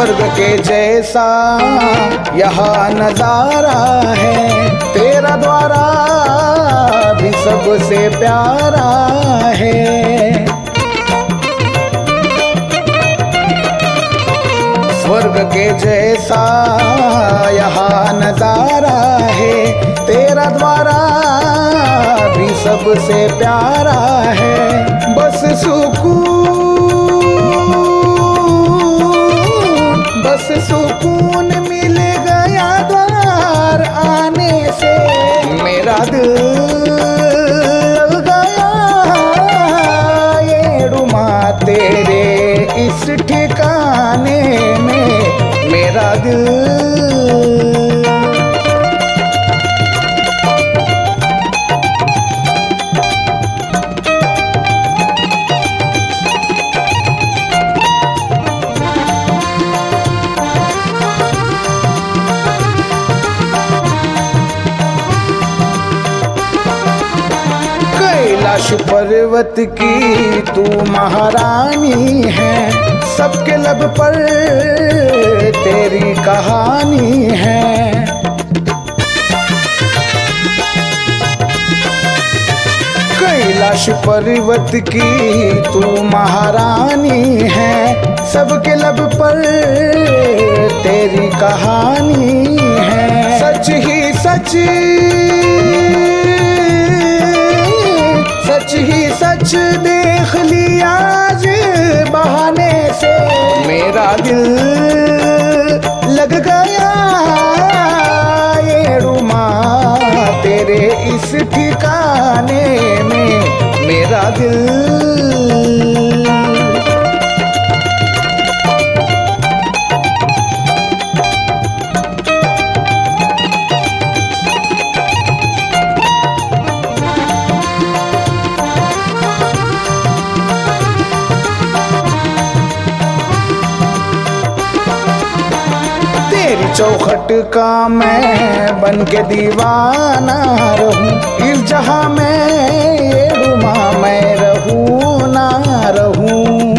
स्वर्ग के जैसा यहाँ नज़ारा है, तेरा द्वारा भी सबसे प्यारा है। स्वर्ग के जैसा यहाँ नज़ारा है, तेरा द्वारा भी सबसे प्यारा है। बस सुकून बस सुकून मिल गया द्वार आने से। मेरा दिल गया रुमा तेरे इस ठिकाने में। मेरा दिल पर्वत की तू महारानी है। सबके लब पर तेरी कहानी है। कैलाश पर्वत की तू महारानी है। सबके लब पर तेरी कहानी है। सच ही सच। सच ही सच देख लिया आज बहाने से। मेरा दिल लग गया ये रुमा तेरे इस ठिकाने में। मेरा दिल चौखट का मैं बन के दीवाना रहूँ। इस जहाँ में ये रुमा, मैं रहूँ ना रहूँ।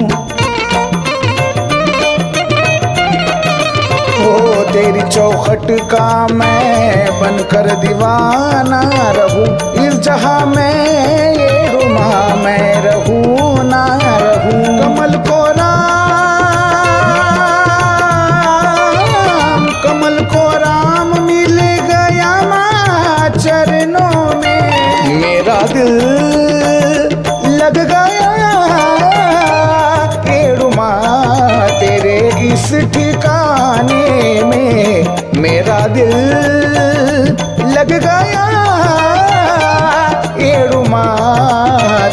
ओ, तेरी चौखट का मैं बनकर दीवाना रहूँ। इस जहाँ में ये रुमा, मैं रहूँ लग गया केड़ुमा तेरे इस ठिकाने में मेरा दिल लग गया एड़ुमा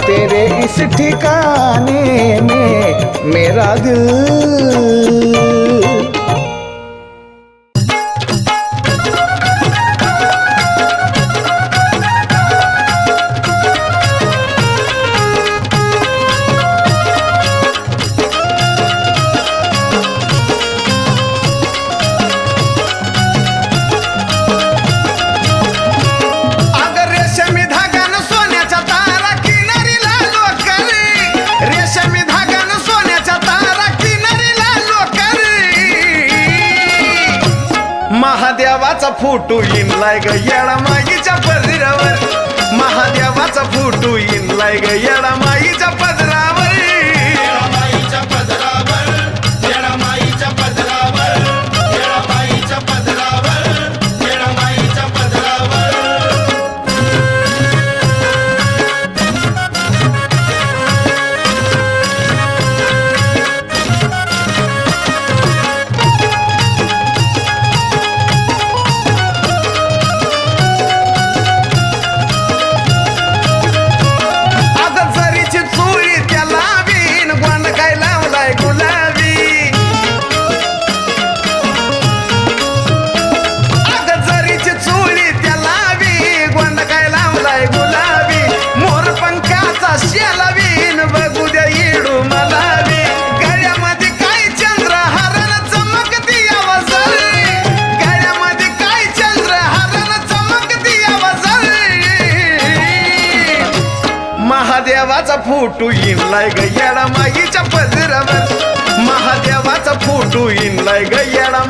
तेरे इस ठिकाने में मेरा दिल महादेवाचा फोटो इनलाय ग येडा माईच्या पदरावर. महादेवाचा फोटो इनलाय ग येडा माईच्या पदरावर. फोटो इनलाय ग येडा माईच्या पदरावर. महादेवाचा फोटो इनलाय ग येडा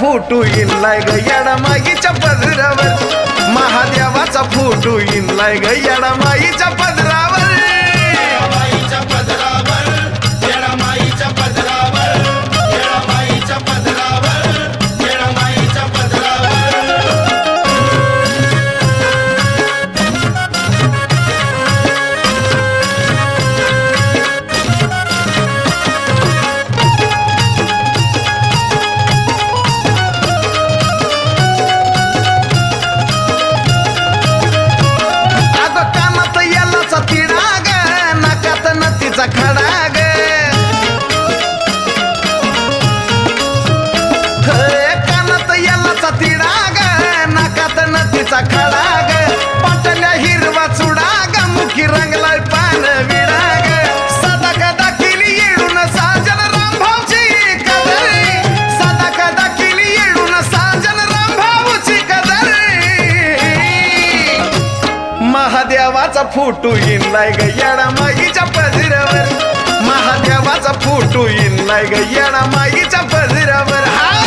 फोटो इनलाय ग येडामाईच्या पदरावर. महादेवाचा फोटो इनलाय ग येडामाईच्या पदरावर. फोटो इनलाय ग येडा माईच्या पजिरावर महादेवाचा फोटो इनलाय ग येडा माईच्या पजिरावर हा?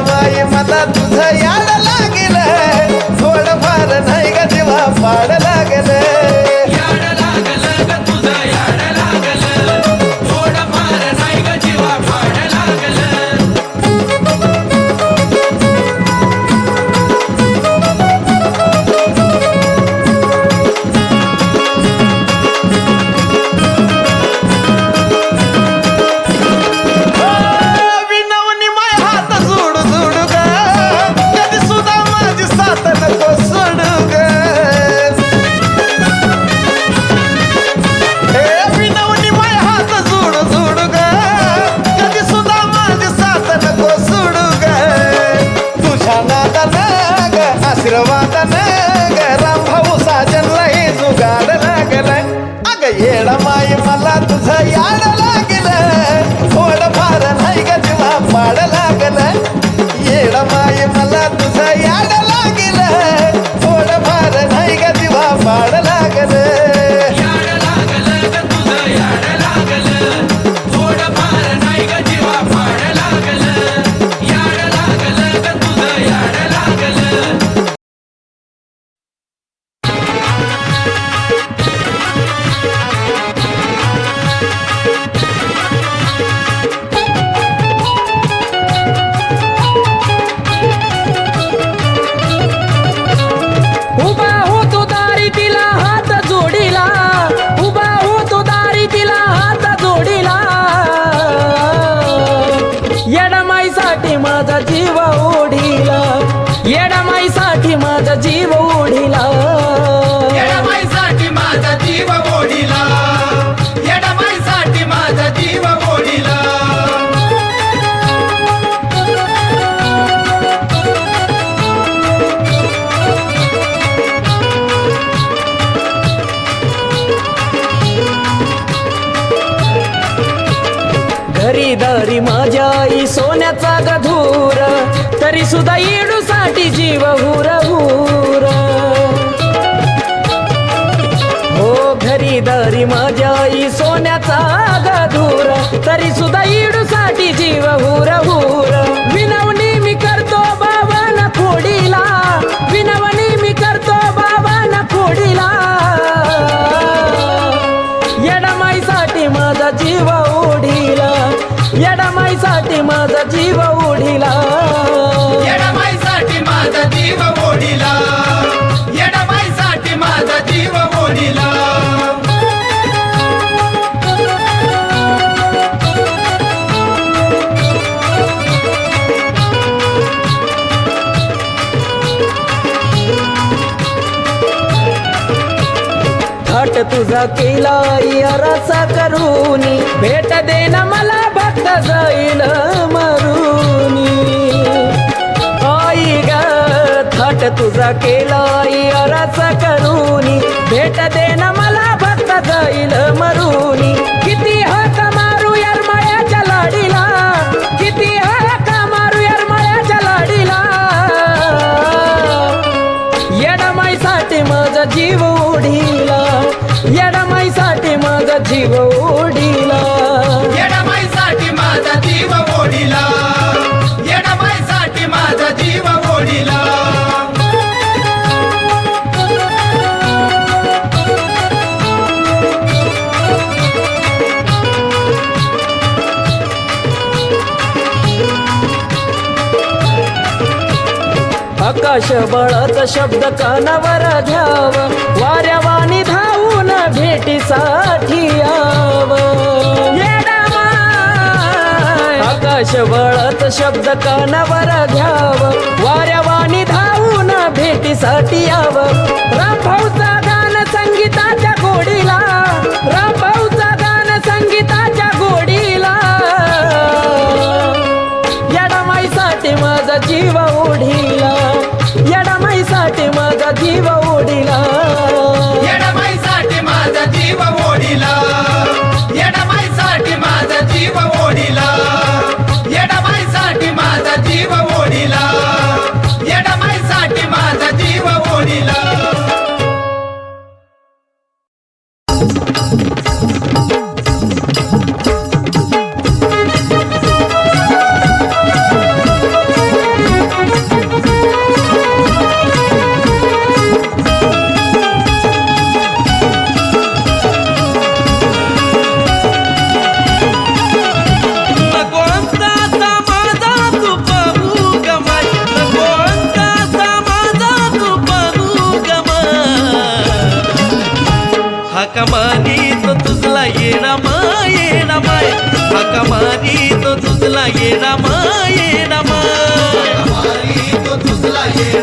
माई मला तुझं याद सोन्याचा गधूर तरी सुद्धा येडूसाठी जीव हुर. केला रसा करूनी. भेट देन मला भक्त जाईल मरुनी. आई ग थट तुझा केला रसा करूनी. भेट देन मला भक्त जाईल मरुनी. किती हात मारू यार मायाच्या लाडीला. किती हात मारू यार मायाच्या लाडीला. येडामाईसाठी माझा जीव येडामाईसाठी माझा जीव ओढीला. येडामाईसाठी माझा जीव ओढीला. येडामाईसाठी माझा जीव ओढीला. आकाश बळाच शब्द कानावर घ्याव. वाऱ्यावानी धावून भेटीसाठी. आकाश बळात शब्द कानावर घ्याव. वाऱ्यावानी धावून भेटीसाठी याव. रामभाऊचा गान संगीताच्या गोडीला. रामभाऊचा गान संगीताच्या गोडीला. येडामाईसाठी माझा जीव ये राम ये राम। तो दुसरा ये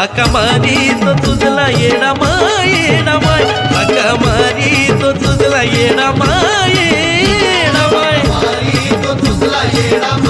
అకమరి తొత్తుల ఎడమా ఎడమాయ్ అకమరి తొత్తుల ఎడమా ఎడమాయ్ తొత్తుల ఎడమా